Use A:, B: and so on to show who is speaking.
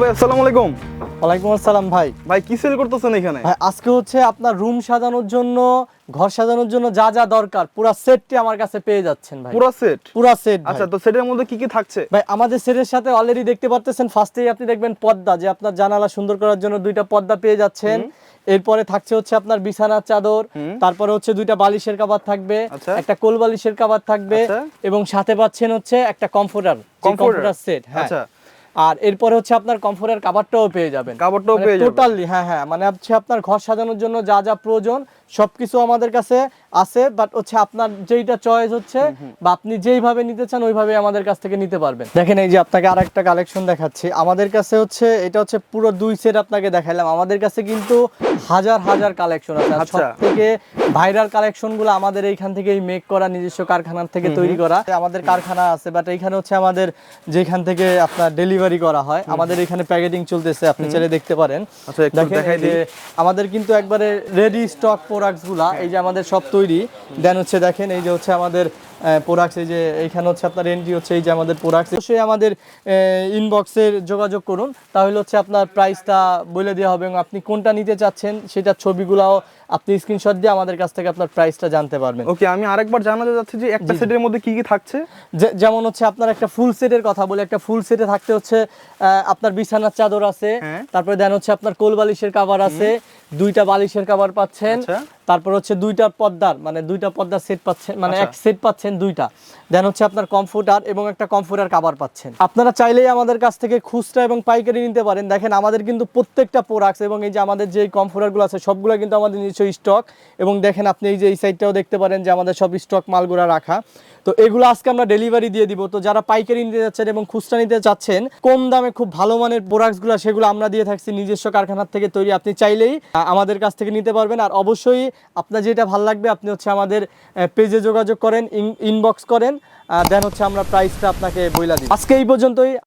A: ভাই আসসালামু আলাইকুম।
B: ওয়ালাইকুম আসসালাম ভাই।
A: ভাই কি সেল করতেছেন এখানে?
B: ভাই আজকে হচ্ছে আপনার রুম সাজানোর জন্য ঘর সাজানোর জন্য যা যা দরকার পুরো সেটটি আমার কাছে পেয়ে যাচ্ছেন ভাই।
A: পুরো সেট
B: পুরো সেট
A: আচ্ছা তো সেটের মধ্যে কি কি থাকছে?
B: ভাই আমাদের সেটের সাথে অলরেডি দেখতে পারতেছেন ফার্স্টেই আপনি দেখবেন পর্দা যে আপনার জানালা সুন্দর করার জন্য দুইটা পর্দা পেয়ে যাচ্ছেন। এরপরে থাকছে হচ্ছে আপনার বিছানার চাদর তারপরে হচ্ছে দুইটা বালিশের কাবার থাকবে
A: আচ্ছা।
B: একটা কোল বালিশের কাবার থাকবে
A: আচ্ছা।
B: এবং সাথে পাচ্ছেন হচ্ছে একটা কমফোর্টার? কমফোর্টার? সেট হ্যাঁ।
A: আচ্ছা।
B: আর এরপরে হচ্ছে আপনার কমফোর্টার কাভারটাও পেয়ে যাবেন।
A: কাপড়টাও পেয়ে যাবেন।
B: টোটালি হ্যাঁ হ্যাঁ মানে হচ্ছে আপনার ঘর সাজানোর জন্য যা যা প্রয়োজন সবকিছু আমাদের কাছে আছে বাট হচ্ছে আপনার যেইটা চয়েস হচ্ছে বা আপনি যেইভাবে নিতে চান ওইভাবে আমাদের কাছ থেকে নিতে পারবেন। দেখেন এই যে আপনাকে আরেকটা কালেকশন দেখাচ্ছি। আমাদের কাছে হচ্ছে এটা হচ্ছে পুরো দুই সেট আপনাকে দেখাইলাম। আমাদের কাছে কিন্তু হাজার হাজার কালেকশন আছে। সব
A: আচ্ছা।
B: থেকে ভাইরাল কালেকশনগুলো আমাদের এইখান থেকেই মেক করা নিজস্ব কারখানার থেকে তৈরি করা। আমাদের কারখানা আছে বাট এইখানে হচ্ছে আমাদের যেখান থেকে আপনার ডেলিভারি করা হয়। আমাদের এখানে প্যাকেটিং চলতেছে আপনি চাইলে দেখতে পারেন।
A: আচ্ছা,
B: আমাদের কিন্তু একবারে রেডি স্টক প্রোডাক্টগুলা এই যে আমাদের সব তৈরি। দেন হচ্ছে দেখেন এই যে হচ্ছে আমাদের প্রোডাক্টস এই যে এইখানে হচ্ছে আপনার এন্ট্রি হচ্ছে এই যে আমাদের প্রোডাক্টস অবশ্যই আমাদের ইনবক্সের যোগাযোগ করুন। তাহলে হচ্ছে আপনার প্রাইসটা বলে দেওয়া হবে এবং আপনি কোনটা নিতে চাচ্ছেন সেটার ছবিগুলাও আপনি স্ক্রিনশট দিয়ে আমাদের কাছ থেকে আপনার প্রাইসটা জানতে পারবেন।
A: ওকে আমি আরেকবার জানাতে চাচ্ছি যে একটা সেটের মধ্যে কি কি থাকছে?
B: যেমন হচ্ছে আপনার একটা ফুল সেটের কথা বলে একটা ফুল সেটে থাকতে হচ্ছে আহ, আপনার বিছানার চাদর আছে
A: হ্যাঁ।
B: তারপরে দেন হচ্ছে আপনার কোল বালিশের কাভার আছে দুইটা বালিশের কাভার পাচ্ছেন
A: আচ্ছা।
B: তারপর হচ্ছে দুইটা পর্দার মানে দুইটা পর্দার সেট পাচ্ছেন মানে
A: আচ্ছা।
B: এক সেট পাচ্ছেন দুইটা। দেন হচ্ছে আপনার কমফোর্টার এবং একটা কমফোর্টার কাভার পাচ্ছেন। আপনারা চাইলেই আমাদের কাছ থেকে খুচরা এবং পাইকারি নিতে পারেন। দেখেন আমাদের কিন্তু প্রত্যেকটা প্রোডাক্টস এবং এই যে আমাদের যে কমফোর্টারগুলো আছে সবগুলো কিন্তু আমাদের নিজস্ব স্টক এবং দেখেন আপনি এই যে এই সাইডটাও দেখতে পারেন যে আমাদের সব স্টক মালগুলো রাখা। তো এগুলো আজকে আমরা ডেলিভারি দিয়ে দিব। তো যারা পাইকারি নিতে যাচ্ছেন এবং খুচরা নিতে চাচ্ছেন কম দামে খুব ভালো মানের প্রোডাক্টসগুলো সেগুলো আমরা দিয়ে থাকছি নিজস্ব কারখানার থেকে তৈরি। আপনি চাইলেই আমাদের কাছ থেকে নিতে পারবেন। আর অবশ্যই আপনার যেটা ভালো লাগবে, আপনি হচ্ছে আমাদের পেজে যোগাযোগ করেন ইনবক্স করেন দেন হচ্ছে আমরা প্রাইসটা আপনাকে বইলা দিই আজকে এই পর্যন্তই।